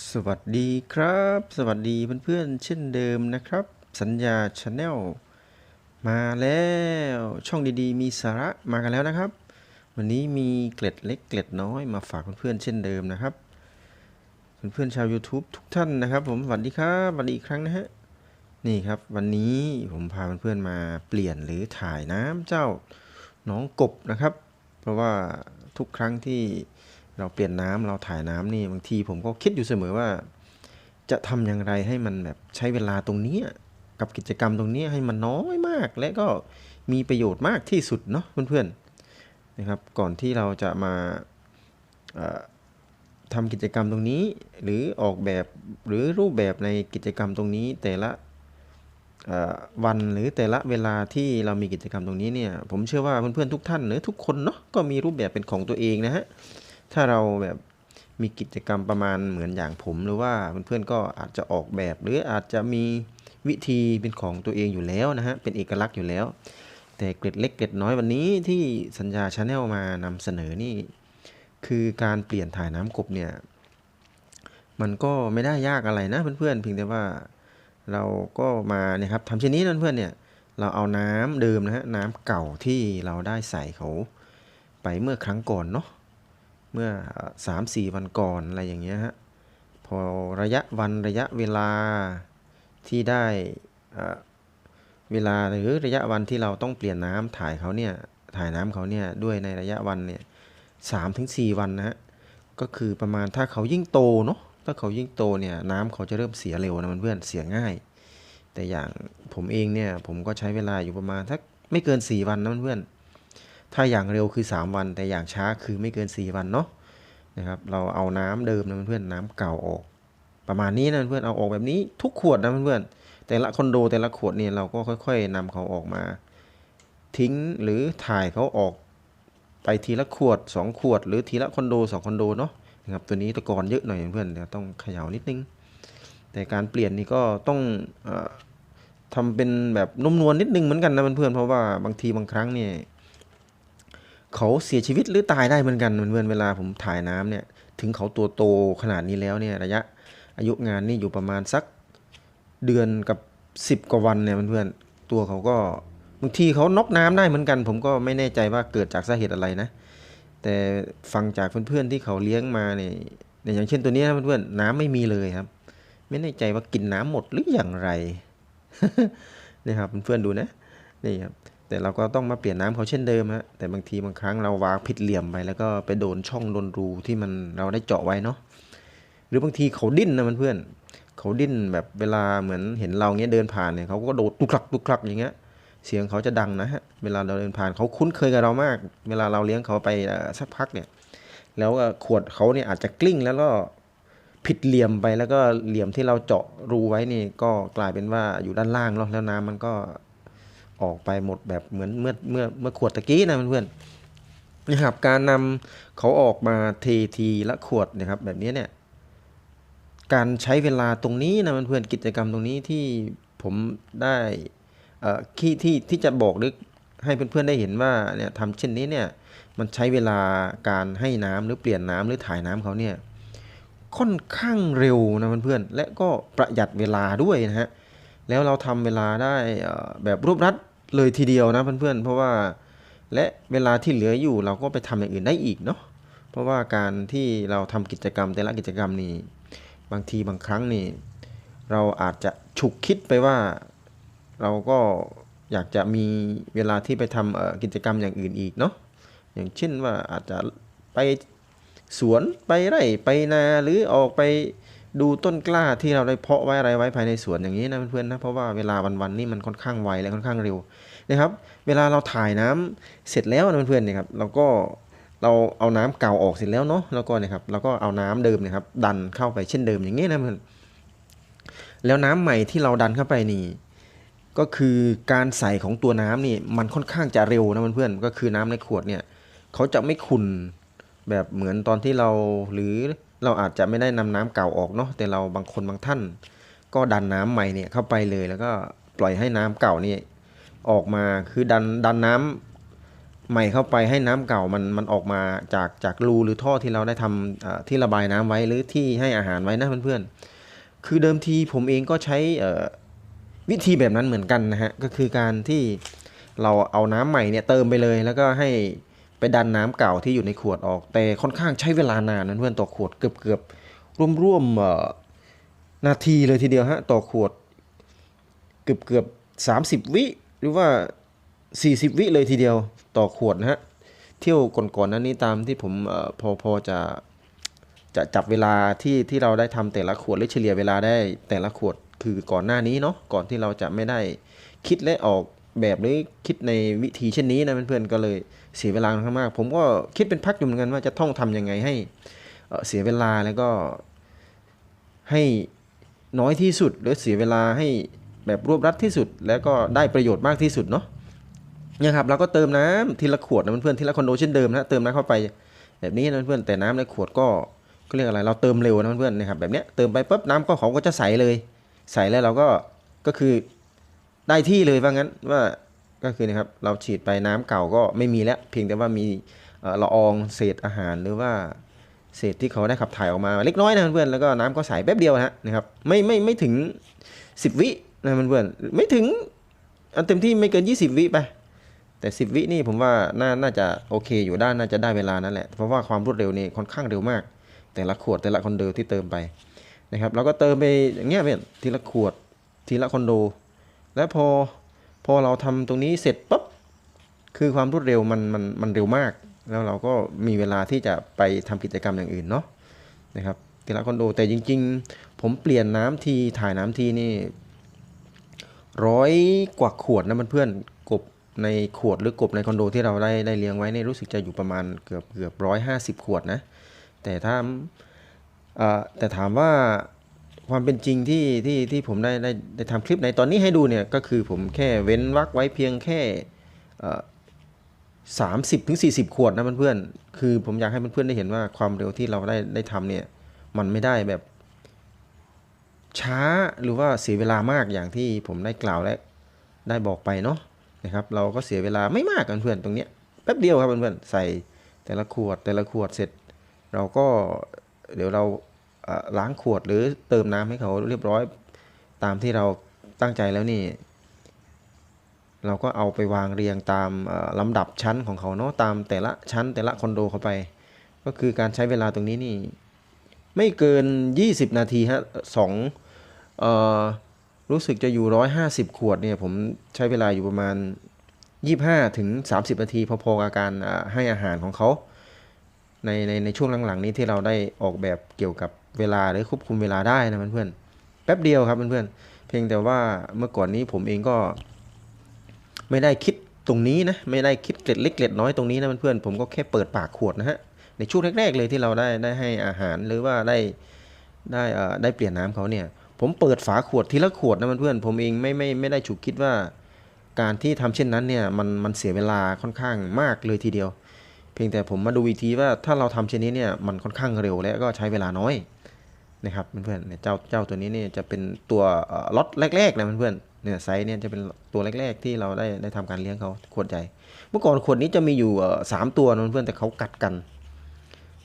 สวัสดีครับ สวัสดีเพื่อนๆเช่นเดิมนะครับ สัญญาชาแนลมาแล้วช่องดีๆ มีสาระมากันแล้วนะครับ วันนี้มีเกล็ดเล็กเกล็ดน้อยมาฝากเพื่อนๆเช่นเดิมนะครับ เพื่อนๆชาว YouTube ทุกท่านนะครับผมสวัสดีครับสวัสดีอีกครั้งนะฮะนี่ครับ วันนี้ผมพาเพื่อนๆมาเปลี่ยนหรือถ่ายน้ำเจ้าน้องกบนะครับ เพราะว่าทุกครั้งที่ เราเปลี่ยนน้ำเราถ่ายน้ำนี่บางทีผมก็คิดอยู่เสมอว่า จะทำอย่างไรให้มันแบบใช้เวลาตรงนี้กับกิจกรรมตรงนี้ให้มันน้อยมาก และก็มีประโยชน์มากที่สุดเนาะเพื่อนๆนะครับ ก่อนที่เราจะมาเอ่อทำกิจกรรมตรงนี้ หรือออกแบบหรือรูปแบบในกิจกรรมตรงนี้แต่ละวันหรือแต่ละเวลาที่เรามีกิจกรรมตรงนี้เนี่ย ผมเชื่อว่าเพื่อนๆทุกท่านหรือทุกคนเนาะก็มีรูปแบบเป็นของตัวเองนะฮะ ถ้าเราแบบมีกิจกรรมประมาณเหมือนอย่างผมหรือว่าเพื่อนๆก็อาจจะออกแบบ หรืออาจจะมีวิธีเป็นของตัวเองอยู่แล้วนะฮะเป็นเอกลักษณ์อยู่แล้ว แต่เกร็ดเล็กเกร็ดน้อยวันนี้ที่สัญญาชาแนลมานำเสนอนี่คือการเปลี่ยนถ่ายน้ำกบเนี่ยมันก็ไม่ได้ยากอะไรนะเพื่อนๆเพียงแต่ว่าเราก็มาเนี่ยครับทำเช่นนี้นะเพื่อนๆเนี่ยเราเอาน้ำเดิมนะฮะน้ำเก่าที่เราได้ใส่เขาไปเมื่อครั้งก่อนเนาะ เมื่อสามสี่วันก่อนอะไรอย่างเงี้ยฮะพอระยะวันระยะเวลาที่ได้เวลาหรือระยะวันที่เราต้องเปลี่ยนน้ำถ่ายเขาเนี่ยถ่ายน้ำเขาเนี่ยด้วยในระยะวันเนี่ยสามถึงสี่วันนะฮะก็คือประมาณถ้าเขายิ่งโตเนาะถ้าเขายิ่งโตเนี่ยน้ำเขาจะเริ่มเสียเร็วนะเพื่อนเสียง่าย แต่อย่างผมเองเนี่ยผมก็ใช้เวลาอยู่ประมาณสักไม่เกิน4วันนะเพื่อน ถ้าอย่างเร็วคือ 3 วัน แต่อย่างช้าคือไม่เกิน 4 วันเนาะนะครับเราเอาน้ำเดิมนะเพื่อนน้ำเก่าออก ประมาณนี้นะเพื่อนเอาออกแบบนี้ทุกขวดนะเพื่อนแต่ละคอนโดแต่ละขวดเนี่ยเราก็ค่อย ๆนำเขาออกมา ทิ้งหรือถ่ายเขาออกไปทีละขวด 2 ขวด หรือทีละคอนโด2คอนโดเนาะนะครับตัวนี้ตะกอนเยอะหน่อยเพื่อนเดี๋ยวต้องเขย่านิดนึง แต่การเปลี่ยนนี่ก็ต้องออทำเป็นแบบนุ่มนวลนิดนึงเหมือนกันนะเพื่อนเพราะว่าบางทีบางครั้งเนี่ย เขาเสียชีวิตหรือตายได้เหมือนกันเพื่อนเวลาผมถ่ายน้ำเนี่ยถึงเขาตัวโตขนาดนี้แล้วเนี่ยระยะอายุงานนี่อยู่ประมาณสักเดือนกับ 10 กว่าวันเนี่ยเพื่อนๆตัวเขาก็บางทีเขาน็อกน้ำได้เหมือนกัน ผมก็ไม่แน่ใจว่าเกิดจากสาเหตุอะไรนะ แต่ฟังจากเพื่อนๆที่เขาเลี้ยงมาเนี่ยอย่างเช่นตัวนี้นะเพื่อนๆน้ำไม่มีเลยครับ ไม่แน่ใจว่ากินน้ำหมดหรืออย่างไรนี่ครับเพื่อนๆดูนะนี่ครับ แต่เราก็ต้องมาเปลี่ยนน้ำเขาเช่นเดิมฮะแต่บางทีบางครั้งเราวางผิดเหลี่ยมไปแล้วก็ไปโดนช่องโดนรูที่มันเราได้เจาะไว้เนาะหรือบางทีเขาดิ้นนะเพื่อนเขาดิ้นแบบเวลาเหมือนเห็นเราเงี้ยเดินผ่านเนี่ยเขาก็โดดตุกคลักตุกคลักอย่างเงี้ยเสียงเขาจะดังนะฮะเวลาเราเดินผ่านเขาคุ้นเคยกับเรามาก เวลาเราเลี้ยงเขาไปสักพักเนี่ยแล้วขวดเขาเนี่ยอาจจะกลิ้งแล้วก็ผิดเหลี่ยมไปแล้วก็เหลี่ยมที่เราเจาะรูไว้นี่ก็กลายเป็นว่าอยู่ด้านล่างเนาะแล้วน้ำมันก็ ออกไปหมดแบบเหมือนเมื่อเมื่อเมื่อขวดตะกี้นะเพื่อนๆนะครับการนำเขาออกมาเททีละขวดนะครับแบบนี้เนี่ยการใช้เวลาตรงนี้นะเพื่อนๆกิจกรรมตรงนี้ที่ผมได้เอ่อที่ที่ที่จะบอกหรือให้เพื่อนๆได้เห็นว่าเนี่ยทำเช่นนี้เนี่ยมันใช้เวลาการให้น้ำหรือเปลี่ยนน้ำหรือถ่ายน้ำเขาเนี่ยค่อนข้างเร็วนะเพื่อนๆและก็ประหยัดเวลาด้วยนะฮะแล้วเราทำเวลาได้แบบรวบรัด เลยทีเดียวนะเพื่อนๆ เพราะว่าและเวลาที่เหลืออยู่เราก็ไปทำอย่างอื่นได้อีกเนาะเพราะว่าการที่เราทำกิจกรรมแต่ละกิจกรรมนี่บางทีบางครั้งนี่เราอาจจะฉุกคิดไปว่าเราก็อยากจะมีเวลาที่ไปทำเอ่อกิจกรรมอย่างอื่นอีกเนาะอย่างเช่นว่าอาจจะไปสวนไปไร่ไปนาหรือออกไป ดูต้นกล้าที่เราได้เพาะไว้อะไรไว้ภายในสวนอย่างนี้นะเพื่อนๆนะเพราะว่าเวลาวันๆนี่มันค่อนข้างไวและค่อนข้างเร็วนะครับ เวลาเราถ่ายน้ำเสร็จแล้วนะเพื่อนๆนี่ยครับเราก็เราเอาน้ำเก่าออกเสร็จแล้วเนาะแล้วก็เนี่ยครับเราก็เอาน้ำเดิมเนะครับ ดันเข้าไปเช่นเดิมอย่างนี้นะเพื่อนแล้วน้ำใหม่ที่เราดันเข้าไปนี่ก็คือการใส่ของตัวน้ำนี่มันค่อนข้างจะเร็วนะเพื่อนๆก็คือน้ำในขวดเนี่ยเขาจะไม่ขุ่นแบบเหมือนตอนที่เราหรือ เราอาจจะไม่ได้นำน้ำเก่าออกเนาะแต่เราบางคนบางท่าน ก็ดันน้ำใหม่เนี่ยเข้าไปเลยแล้วก็ปล่อยให้น้ำเก่านี่ออกมาคือดันดันน้ำใหม่เข้าไปให้น้ำเก่ามันมันออกมาจากจากรูหรือท่อที่เราได้ทำที่ระบายน้ำไว้หรือที่ให้อาหารไว้นะเพื่อนๆคือเดิมทีผมเองก็ใช้วิธีแบบนั้นเหมือนกันนะฮะก็คือการที่เราเอาน้ำใหม่เนี่ยเติมไปเลยแล้วก็ให้ ไปดันน้ำเก่าที่อยู่ในขวดออก แต่ค่อนข้างใช้เวลานานนะเพื่อนต่อขวดเกือบเกือบร่วมๆเอ่อนาทีเลยทีเดียวฮะต่อขวดเกือบเกือบสามสิบวิหรือว่าสี่สิบวิเลยทีเดียวต่อขวดนะฮะเที่ยวก่อนๆนั้นนี้ตามที่ผมออพอพอจะจะจับเวลาที่ที่เราได้ทำแต่ละขวดหรือเฉลี่ยเวลาได้แต่ละขวดคือก่อนหน้านี้เนาะก่อนที่เราจะไม่ได้คิดและออกแบบหรือคิดในวิธีเช่นนี้นะเพื่อนๆก็เลย เสียเวลาค่อนข้างมาก ผมก็คิดเป็นพักอยู่เหมือนกันว่าจะต้องทำยังไงให้เสียเวลาแล้วก็ให้น้อยที่สุดหรือเสียเวลาให้แบบรวบรัดที่สุด แล้วก็ได้ประโยชน์มากที่สุดเนาะเนี่ยครับเราก็เติมน้ำทีละขวดนะเพื่อนทีละคอนโดเช่นเดิมนะเติมน้ำเข้าไปแบบนี้นะเพื่อนแต่น้ำในขวดก็ก็เรียกอะไรเราเติมเร็วนะเพื่อนนะครับแบบเนี้ยเติมไปปุ๊บน้ำก็เขาก็จะใสเลย ใสแล้วเราก็ก็คือได้ที่เลยว่างั้นว่า ก็คือนะครับเราฉีดไปน้ำเก่าก็ไม่มีแล้ว เพียงแต่ว่ามีละอองเศษอาหารหรือว่าเศษที่เขาได้ขับถ่ายออกมาเล็กน้อยนะเพื่อนแล้วก็น้ำก็ใสแป๊บเดียวนะนะครับไม่ไม่ไม่ถึง 10 วินะเพื่อนไม่ถึงเอาเต็มที่ไม่เกิน 20 วิไปแต่ 10 วินี่ผมว่าน่าน่าจะโอเคอยู่ด้านน่าจะได้เวลานั่นแหละเพราะว่าความรวดเร็วนี่ค่อนข้างเร็วมาก แต่ละขวดแต่ละคอนโดที่เติมไปนะครับเราก็เติมไปอย่างเงี้ยเพื่อนทีละขวดทีละคอนโด แล้วพอ พอเราทำตรงนี้เสร็จปุ๊บคือความรวดเร็วมันมันมันเร็วมาก แล้วเราก็มีเวลาที่จะไปทำกิจกรรมอย่างอื่นเนาะนะครับทีละคอนโดแต่จริง ๆ ผมเปลี่ยนน้ำทีถ่ายน้ำทีนี่ร้อยกว่าขวดนะเพื่อนๆกบในขวดหรือกบในคอนโดที่เราได้ได้เลี้ยงไว้เนี่ยรู้สึกจะอยู่ประมาณเกือบเกือบร้อยห้าสิบขวดนะแต่ถ้าเออแต่ถามว่า ความเป็นจริงที่ที่ที่ผมได้ได้ได้ทำคลิปในตอนนี้ให้ดูเนี่ยก็คือผมแค่เว้นวักไว้เพียงแค่สามสิบถึงสี่สิบขวดนะเพื่อนๆคือผมอยากให้เพื่อนๆได้เห็นว่าความเร็วที่เราได้ได้ทำเนี่ยมันไม่ได้แบบ ช้าหรือว่าเสียเวลามากอย่างที่ผมได้กล่าวและได้บอกไปเนาะนะครับ เราก็เสียเวลาไม่มากกันเพื่อนตรงเนี้ยแป๊บเดียวครับเพื่อนๆใส่แต่ละขวดแต่ละขวดเสร็จ เราก็เดี๋ยวเรา ล้างขวดหรือเติมน้ำให้เขาเรียบร้อยตามที่เราตั้งใจแล้วนี่ เราก็เอาไปวางเรียงตามลำดับชั้นของเขาเนาะตามแต่ละชั้นแต่ละคอนโดเข้าไป ก็คือการใช้เวลาตรงนี้นี่ ไม่เกิน 20 นาทีฮะสองออรู้สึกจะอยู่ 150 ขวดเนี่ยผมใช้เวลาอยู่ประมาณ 25ถึง30 นาที พอๆกับการให้อาหารของเขาในในในช่วงหลังๆนี้ที่เราได้ออกแบบเกี่ยวกับ เวลาหรือควบคุมเวลาได้นะเพื่อนๆแป๊บเดียวครับเพื่อนๆเพียงแต่ว่าเมื่อก่อนนี้ผมเองก็ ไม่ได้คิดตรงนี้นะไม่ได้คิดเกล็ดเล็กเกล็ดน้อยตรงนี้นะเพื่อนๆผมก็แค่เปิดปากขวดนะฮะในช่วงแรกๆเลยที่เราได้ได้ให้อาหารหรือว่าได้ได้เอ่อได้เปลี่ยนน้ำเขาเนี่ย ผมเปิดฝาขวดทีละขวดนะเพื่อนๆผมเองไม่ไม่ไม่ได้ฉุกคิดว่าการที่ทำเช่นนั้นเนี่ยมันมันเสียเวลาค่อนข้างมากเลยทีเดียว เพียงแต่ผมมาดูอีกทีว่าถ้าเราทำเช่นนี้เนี่ยมันค่อนข้างเร็วและก็ใช้เวลาน้อย นะครับเพื่อนๆเนี่ยเจ้าเจ้าตัวนี้เนี่ยจะเป็นตัวล็อตแรกๆนะเพื่อนๆเนี่ยไซส์เนี่ยจะเป็นตัวแรก ๆ ที่เราได้ได้ทำการเลี้ยงเขาขวดใหญ่ เมื่อก่อนขวดนี้จะมีอยู่สามตัวนะเพื่อนๆแต่เขากัดกัน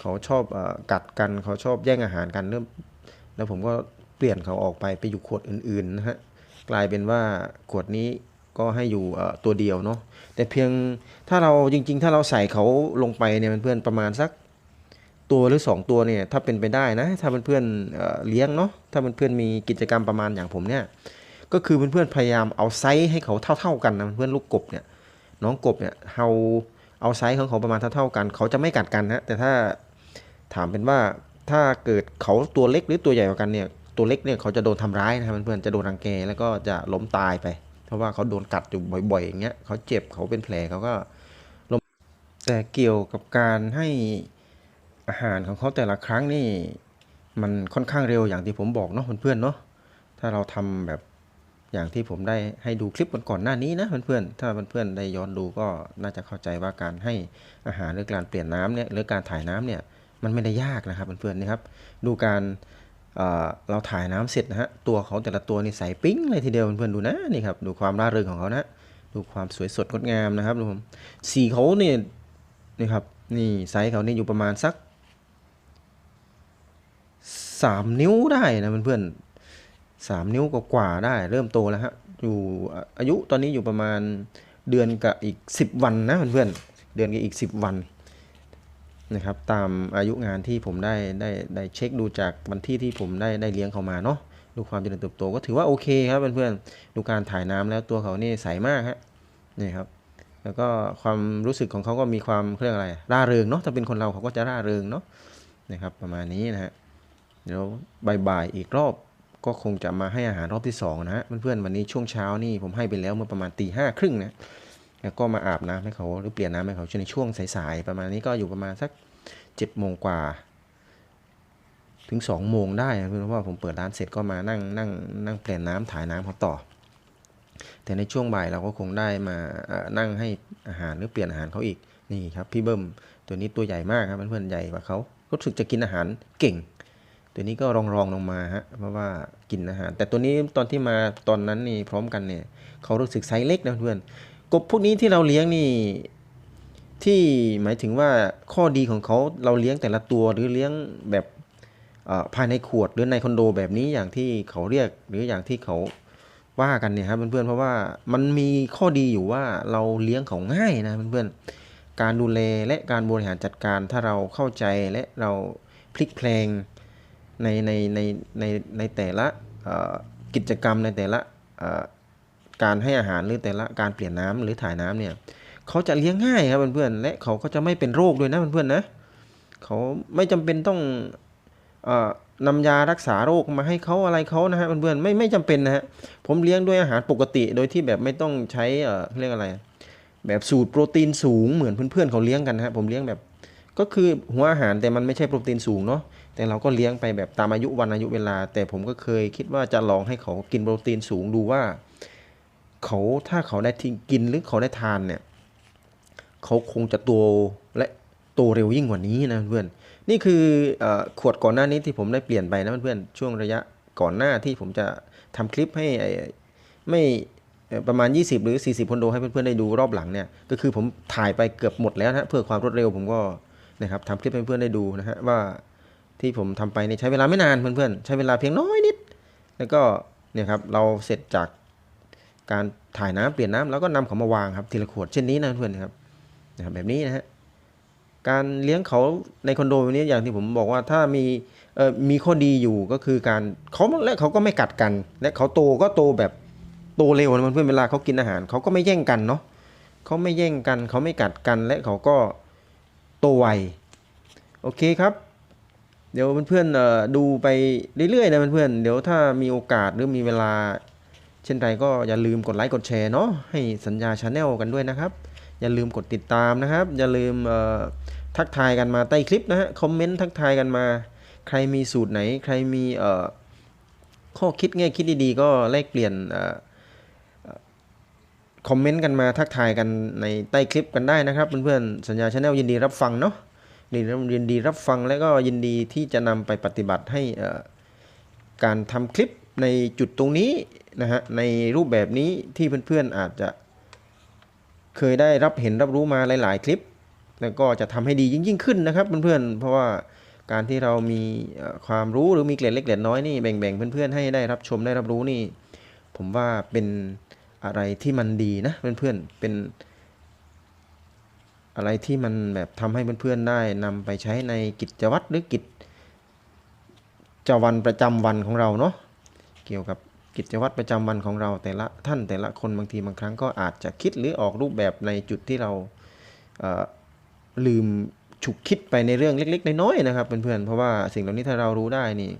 เขาชอบกัดกันเขาชอบแย่งอาหารกันเริ่มแล้วผมก็เปลี่ยนเขาออกไปไปอยู่ขวดอื่นๆนะฮะกลายเป็นว่าขวดนี้ก็ให้อยู่ตัวเดียวเนาะแต่เพียงถ้าเราจริง ๆ ถ้าเราใส่เขาลงไปเนี่ยเพื่อนๆประมาณสัก ตัวหรือ 2 ตัวเนี่ยถ้าเป็นไปได้นะ ถ้าเพื่อนๆเเลี้ยงเนาะถ้าเพื่อนๆมีกิจกรรมประมาณอย่างผมเนี่ยก็คือเพื่อนๆพยายามเอาไซส์ให้เขาเท่า ๆกันนะเพื่อนลูกกบเนี่ยน้องกบเนี่ยเราเอาไซส์ของเขาประมาณเท่าๆกัน เขาจะไม่กัดกันฮะแต่ถ้าถามเป็นว่าถ้าเกิดเขาตัวเล็กหรือตัวใหญ่กว่ากันเนี่ยตัวเล็กเนี่ยเขาจะโดนทำร้ายนะครับเพื่อนๆจะโดนรังแกแล้วก็จะล้มตายไป เพราะว่าเขาโดนกัดอยู่บ่อยๆอย่างเงี้ยเขาเจ็บเขาเป็นแผลเขาก็ล้มแต่เกี่ยวกับการให้ อาหารของเขาแต่ละครั้งนี่มันค่อนข้างเร็วอย่างที่ผมบอกเนาะเพื่อนๆเนาะถ้าเราทำแบบอย่างที่ผมได้ให้ดูคลิปก่อนหน้านี้นะเพื่อนๆถ้าเพื่อนๆได้ย้อนดูก็น่าจะเข้าใจว่าการให้อาหารหรือการเปลี่ยนน้ำเนี่ยหรือการถ่ายน้ำเนี่ยมันไม่ได้ยากนะครับเพื่อนๆนะครับดูการเอ่อเราถ่ายน้ำเสร็จนะฮะตัวเขาแต่ละตัวนี่ใสปิ้งเลยทีเดียวเพื่อนๆดูนะนี่ครับดูความร่าเริงของเขานะดูความสวยสดงดงามนะครับดูผมสีเขาเนี่ยนี่ครับนี่ไซส์เขานี่อยู่ประมาณสัก สามนิ้วได้นะเพื่อนๆสามนิ้วกว่าได้ เริ่มโตแล้วฮะอยู่อายุตอนนี้อยู่ประมาณเดือนกับอีกสิบวันนะเพื่อนๆเดือนกับอีกสิบวันนะครับตามอายุงานที่ผมได้ได้ได้เช็คดูจากวันที่ที่ผมได้ได้เลี้ยงเขามาเนาะดูความเจริญเติบโตก็ถือว่าโอเคครับเพื่อนๆดูการถ่ายน้ำแล้วตัวเขานี่ใสมากฮะนี่ครับแล้วก็ความรู้สึกของเขาก็มีความเขาเรียกอะไรร่าเริงเนาะถ้าเป็นคนเราเขาก็จะร่าเริงเนาะนะครับประมาณนี้นะฮะ เดี๋ยวบ่ายๆอีกรอบก็คงจะมาให้อาหารรอบที่สองนะฮะเพื่อนๆวันนี้ช่วงเช้านี่ผมให้ไปแล้วเมื่อประมาณตีห้าครึ่งนะแล้วก็มาอาบน้ำให้เขาหรือเปลี่ยนน้ำให้เขาในช่วงสายๆประมาณนี้ก็อยู่ประมาณสักเจ็ดโมงกว่า ถึงสองโมงได้นะเพราะว่าผมเปิดร้านเสร็จก็มานั่งนั่งนั่งเปลี่ยนน้ำถ่ายน้ำเขาต่อ แต่ในช่วงบ่ายเราก็คงได้มานั่งให้อาหารหรือเปลี่ยนอาหารเขาอีกนี่ครับพี่เบิ้มตัวนี้ตัวใหญ่มากครับเพื่อนๆใหญ่กว่าเขารู้สึกจะกินอาหารเก่ง ตัวนี้ก็รองรองลงมาฮะเพราะว่ากินอาหาร แต่ตัวนี้ตอนที่มาตอนนั้นนี่พร้อมกันเนี่ยเขารู้สึกไซส์เล็กนะเพื่อนกบพวกนี้ที่เราเลี้ยงนี่ที่หมายถึงว่าข้อดีของเขาเราเลี้ยงแต่ละตัวหรือเลี้ยงแบบภายในขวดหรือในคอนโดแบบนี้อย่างที่เขาเรียกหรืออย่างที่เขาว่ากันเนี่ยครับเพื่อนๆเพราะว่ามันมีข้อดีอยู่ว่าเราเลี้ยงเขาง่ายนะเพื่อนๆการดูแลและการบริหารจัดการถ้าเราเข้าใจและเราพลิกแพลง ในในในในในแต่ละกิจกรรมในแต่ละการให้อาหารหรือแต่ละการเปลี่ยนน้ำหรือถ่ายน้ำเนี่ยเขาจะเลี้ยงง่ายครับเพื่อนๆและเขาก็จะไม่เป็นโรคด้วยนะเพื่อนๆนะเขาไม่จำเป็นต้องอ่อนำยารักษาโรคมาให้เขาอะไรเขานะฮะเพื่อนๆไม่ไม่จำเป็นนะฮะผมเลี้ยงด้วยอาหารปกติโดยที่แบบไม่ต้องใช้เรียกอะไร แบบสูตรโปรตีนสูงเหมือนเพื่อนๆเขาเลี้ยงกันนะฮะผมเลี้ยงแบบ ก็คือหัวอาหารแต่มันไม่ใช่โปรตีนสูงเนาะ แต่เราก็เลี้ยงไปแบบตามอายุวันอายุเวลา แต่ผมก็เคยคิดว่าจะลองให้เขากินโปรตีนสูงดูว่า เขาถ้าเขาได้ทิ้งกินหรือเขาได้ทานเนี่ยเขาคงจะโตและโตเร็วยิ่งกว่านี้นะเพื่อนนี่คืออขวดก่อนหน้านี้ที่ผมได้เปลี่ยนไปนะเพื่อนช่วงระยะก่อนหน้าที่ผมจะทำคลิปให้ไม่ประมาณ 20 หรือ 40 คนโดให้เพื่อนๆได้ดูรอบหลังเนี่ยก็คือผมถ่ายไปเกือบหมดแล้วนะเพื่อความรวดเร็วผมก็นะครับทำคลิปให้เพื่อนๆได้ดูนะฮะว่า ที่ผมทำไปเนี่ยใช้เวลาไม่นานเพื่อนๆ ใช้เวลาเพียงน้อยนิด แล้วก็เนี่ยครับเราเสร็จจากการถ่ายน้ำเปลี่ยนน้ำแล้วก็นำเขามาวางครับทีละขวดเช่นนี้นะเพื่อนครับนะครับแบบนี้นะฮะการเลี้ยงเขาในคอนโดแบบนี้อย่างที่ผมบอกว่าถ้ามีเอ่อมีข้อดีอยู่ก็คือการเขาและเขาก็ไม่กัดกัน และเขาโตก็โตแบบโตเร็วนะเพื่อนเวลาเขากินอาหารเขาก็ไม่แย่งกันเนาะเขาไม่แย่งกันเขาไม่กัดกันและเขาก็โตไวโอเคครับ เดี๋ยวเพื่อนๆดูไปเรื่อยๆนะเพื่อนๆเดี๋ยวถ้ามีโอกาสหรือมีเวลา เช่นไรก็อย่าลืมกดไลค์กดแชร์เนาะให้สัญญาชาแนลกันด้วยนะครับ อย่าลืมกดติดตามนะครับ อย่าลืมทักทายกันมาใต้คลิปนะฮะคอมเมนต์ทักทายกันมา ใครมีสูตรไหน ใครมีข้อคิดแง่คิดดีๆ ก็แลกเปลี่ยนคอมเมนต์กันมาทักทายกันในใต้คลิปกันได้นะครับเพื่อนๆสัญญาชาแนลยินดีรับฟังเนาะ ดียินดีรับฟังและก็ยินดีที่จะนำไปปฏิบัติให้การทำคลิปในจุดตรงนี้นะฮะในรูปแบบนี้ที่เพื่อนๆอาจจะเคยได้รับเห็นรับรู้มาหลาย ๆ คลิป แล้วก็จะทำให้ดียิ่งยิ่งขึ้นนะครับเพื่อนๆ เพราะว่าการที่เรามีความรู้หรือมีเกล็ดเล็กเกล็ดน้อยนี่แบ่งๆเพื่อนๆ ให้ได้รับชมได้รับรู้นี่ ผมว่าเป็นอะไรที่มันดีนะเพื่อนๆเป็น อะไรที่มันแบบทำให้เพื่อนๆได้นำไปใช้ในกิจวัตรหรือกิจจวันประจำวันของเราเนาะเกี่ยวกับกิจวัตรประจำวันของเราแต่ละท่านแต่ละคนบางทีบางครั้งก็อาจจะคิดหรือออกรูปแบบในจุดที่เราเลืมฉุกคิดไปในเรื่องเล็ก ๆ น้อยๆนะครับเพื่อนๆเพราะว่าสิ่งเหล่านี้ถ้าเรารู้ได้นี่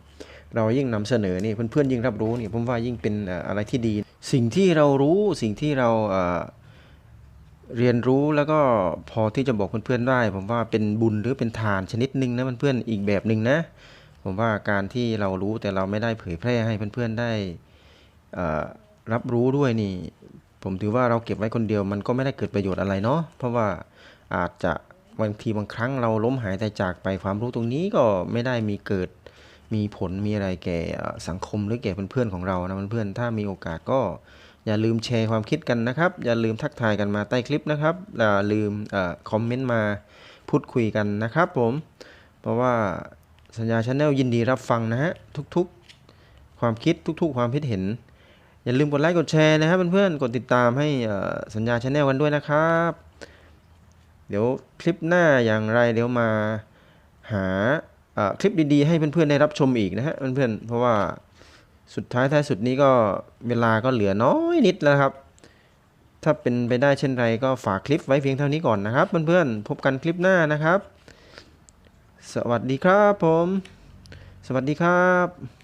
เรายิ่งนำเสนอนี่เพื่อนๆยิ่งรับรู้นี่ผมว่ายิ่งเป็นอะไรที่ดี สิ่งที่เรารู้สิ่งที่เรา เรียนรู้แล้วก็พอที่จะบอกเพื่อนๆได้ผมว่าเป็นบุญหรือเป็นทานชนิดหนึ่งนะเพื่อนๆอีกแบบหนึ่งนะ ผมว่าการที่เรารู้แต่เราไม่ได้เผยแพร่ให้เพื่อนๆได้รับรู้ด้วยนี่ ผมถือว่าเราเก็บไว้คนเดียวมันก็ไม่ได้เกิดประโยชน์อะไรเนาะเพราะว่าอาจจะบางทีบางครั้งเราล้มหายตายจากไปความรู้ตรงนี้ก็ไม่ได้มีเกิดมีผลมีอะไรแก่สังคมหรือแก่เพื่อนๆของเรานะเพื่อนๆถ้ามีโอกาสก็ อย่าลืมแชร์ความคิดกันนะครับ อย่าลืมทักทายกันมาใต้คลิปนะครับ อย่าลืมอคอมเมนต์มาพูดคุยกันนะครับผม เพราะว่าสัญญาชาแนลยินดีรับฟังนะฮะทุกๆความคิดทุก ๆ ความคิดเห็น อย่าลืมกดไลค์กดแชร์นะครับเพื่อนๆกดติดตามให้สัญญาชาแนลกันด้วยนะครับ เดี๋ยวคลิปหน้าอย่างไรเดี๋ยวมาหาคลิปดีๆ ให้เพื่อนๆได้รับชมอีกนะฮะเพื่อนๆเพราะว่า สุดท้ายท้ายสุดนี้ก็เวลาก็เหลือน้อยนิดแล้วครับ ถ้าเป็นไปได้เช่นไรก็ฝากคลิปไว้เพียงเท่านี้ก่อนนะครับ เพื่อนๆพบกันคลิปหน้านะครับ สวัสดีครับผม สวัสดีครับ